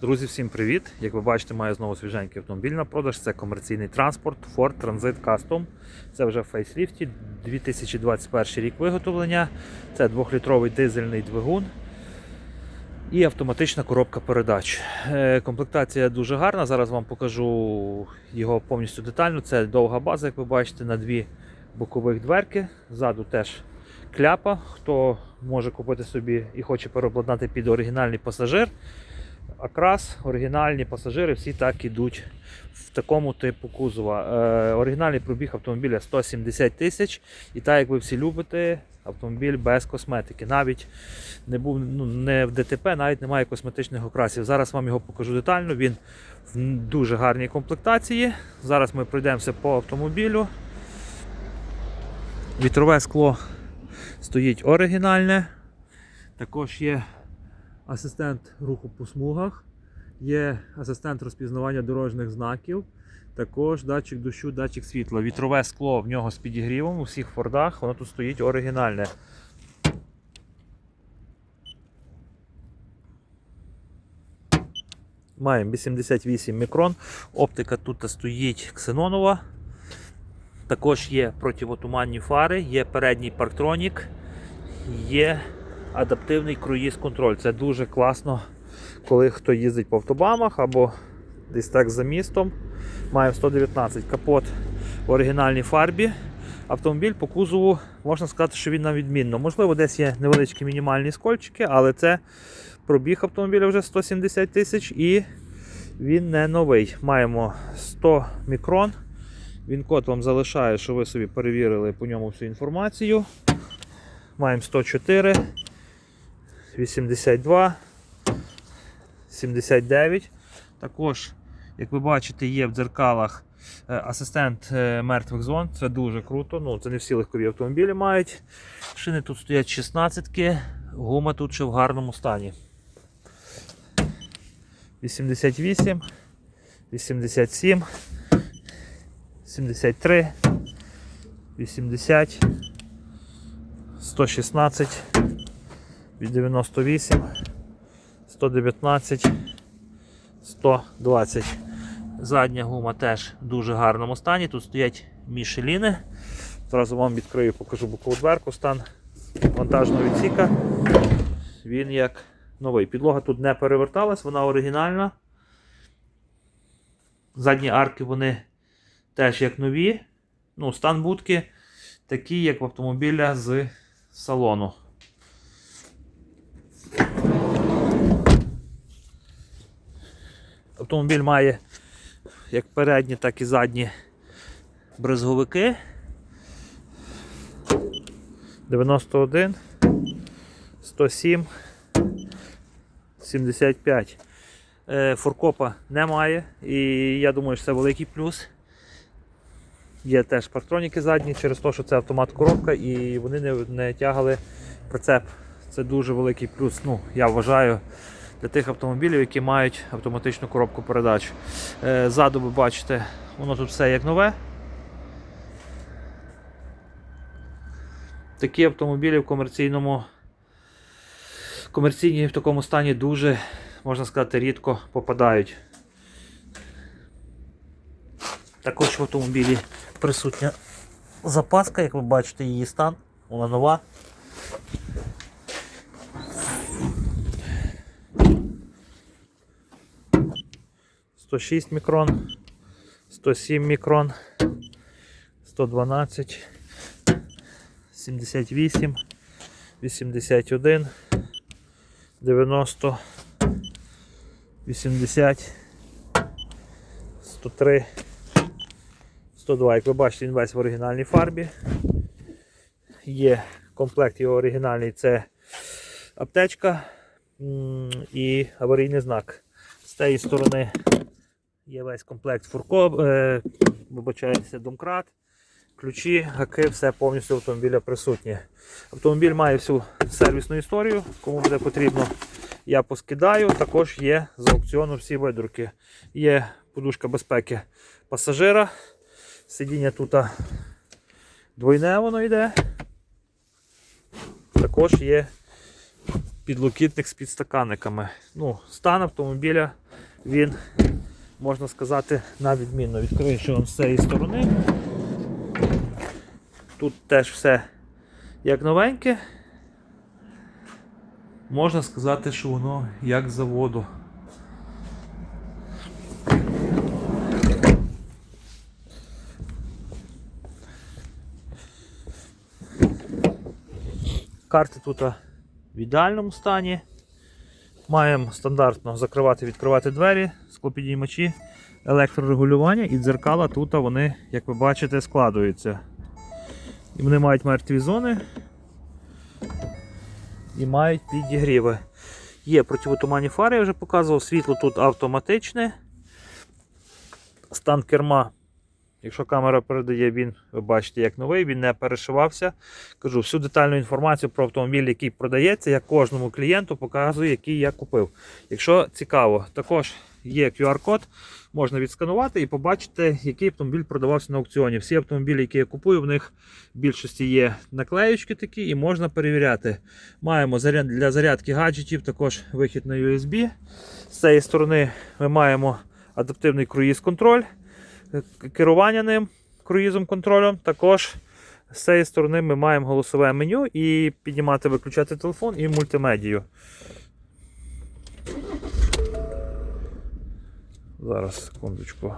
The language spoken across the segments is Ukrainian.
Друзі, всім привіт! Як ви бачите, маю знову свіженький автомобіль на продаж. Це комерційний транспорт Ford Transit Custom. Це вже в фейсліфті, 2021 рік виготовлення. Це 2-літровий дизельний двигун і автоматична коробка передач. Е, Комплектація дуже гарна. Зараз вам покажу його повністю детально. Це довга база, як ви бачите, на дві бокових дверки. Ззаду теж кляпа. Хто може купити собі і хоче переобладнати під оригінальний пасажир. Окрас, оригінальні пасажири всі так ідуть в такому типу кузова. Е, оригінальний пробіг автомобіля 170 тисяч. І так, як ви всі любите, автомобіль без косметики. Навіть не був ну, не в ДТП, навіть немає косметичних окрасів. Зараз вам його покажу детально. Він в дуже гарній комплектації. Зараз ми пройдемося по автомобілю. Вітрове скло стоїть оригінальне. Також є асистент руху по смугах, є асистент розпізнавання дорожніх знаків, також датчик дощу, датчик світла. Вітрове скло в нього з підігрівом у всіх фордах, воно тут стоїть оригінальне. Маємо 88 мікрон. Оптика тут стоїть ксенонова. Також є противотуманні фари, є передній парктронік, є адаптивний круїз контроль. Це дуже класно, коли хто їздить по автобамах або десь так за містом. Має 119 капот в оригінальній фарбі. Автомобіль по кузову можна сказати, що він на відмінно. Можливо, десь є невеличкі мінімальні скольчики, але це пробіг автомобіля вже 170 тисяч і він не новий. Маємо 100 мікрон. Він код вам залишає, що ви собі перевірили по ньому всю інформацію. Маємо 104, 82, 79. Також, як ви бачите, є в дзеркалах е, асистент е, мертвих зон. Це дуже круто. Ну, Це не всі легкові автомобілі мають. Шини тут стоять 16-ки, гума тут ще в гарному стані. 88, 87, 73, 80, 116, 98, 119, 120. Задня гума теж в дуже гарному стані. Тут стоять мішеліни. Зразу вам відкрию, покажу бокову дверку, стан вантажного відсіка. Він як новий. Підлога тут не переверталась, вона оригінальна. Задні арки вони теж як нові. Ну, стан будки такий, як в автомобіля з салону. Автомобіль має як передні, так і задні брезговики. 91, 107, 75. Е, Форкопа немає, і я думаю, що це великий плюс. Є теж парктроніки задні через те, що це автомат коробка і вони не, не тягали прицеп. Це дуже великий плюс. Ну, я вважаю, для тих автомобілів, які мають автоматичну коробку передач. Е, ззаду ви бачите, воно тут все як нове. Такі автомобілі в комерційному комерційні в такому стані дуже, можна сказати, рідко попадають. Також в автомобілі присутня запаска, як ви бачите, її стан, вона нова. Сто шість мікрон, 107 мікрон, 112, 78, 81, 90, 80, 103, 102. Як ви бачите, він весь в оригінальній фарбі. Є комплект його оригінальний це аптечка і аварійний знак. З тієї сторони є весь комплект фурко, е, вибачається, домкрат, ключі, гаки, все повністю автомобіля присутнє. Автомобіль має всю сервісну історію, кому буде потрібно. Я поскидаю, також є з аукціону всі видруки. Є подушка безпеки пасажира. Сидіння тут двойне воно йде. Також є підлокітник з підстаканниками. Ну, стан автомобіля він, можна сказати, на відмінно. Відкрию ще вам з цієї сторони. Тут теж все як новеньке. Можна сказати, що воно як заводу. Карти тут в ідеальному стані. Маємо стандартно закривати відкривати двері, склопідіймачі, електрорегулювання і дзеркала тут вони, як ви бачите, складуються. І вони мають мертві зони і мають підігріви. Є противотуманні фари, я вже показував, світло тут автоматичне. Стан керма, якщо камера передає, він, ви бачите, як новий, він не перешивався. Кажу, всю детальну інформацію про автомобіль, який продається, я кожному клієнту показую, який я купив. Якщо цікаво, також є QR-код, можна відсканувати і побачити, який автомобіль продавався на аукціоні. Всі автомобілі, які я купую, в них в більшості є наклеючки такі і можна перевіряти. Маємо для зарядки гаджетів, також вихід на USB. З цієї сторони ми маємо адаптивний круїз-контроль, керування ним круїзом контролем. Також з цієї сторони ми маємо голосове меню і піднімати, виключати телефон і мультимедію. Зараз, секундочку.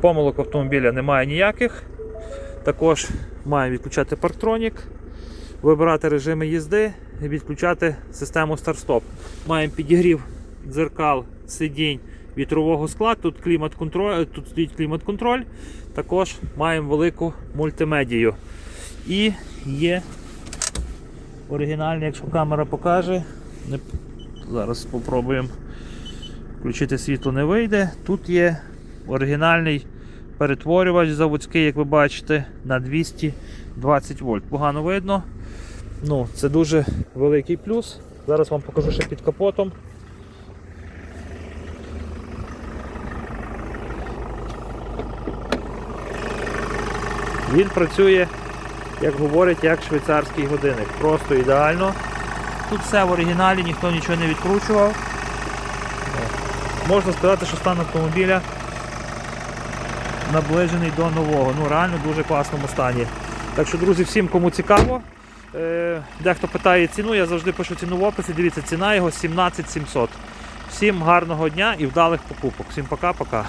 Помилок автомобіля немає ніяких. Також маємо відключати парктронік, вибирати режими їзди, відключати систему старт-стоп. Маємо підігрів дзеркал, сидінь, вітрового скла, тут клімат-контроль, тут стоїть клімат-контроль. Також маємо велику мультимедію. І є оригінальний, якщо камера покаже. Зараз спробуємо включити світло не вийде. Тут є оригінальний перетворювач заводський, як ви бачите, на 220 вольт. Погано видно. Ну, Це дуже великий плюс. Зараз вам покажу ще під капотом. Він працює, як говорять, як швейцарський годинник. Просто ідеально. Тут все в оригіналі, ніхто нічого не відкручував. Можна сказати, що стан автомобіля наближений до нового. Ну, реально в дуже класному стані. Так що, друзі, всім кому цікаво. е, Дехто питає ціну, я завжди пишу ціну в описі. Дивіться, ціна його 17 700. Всім гарного дня і вдалих покупок. Всім пока-пока.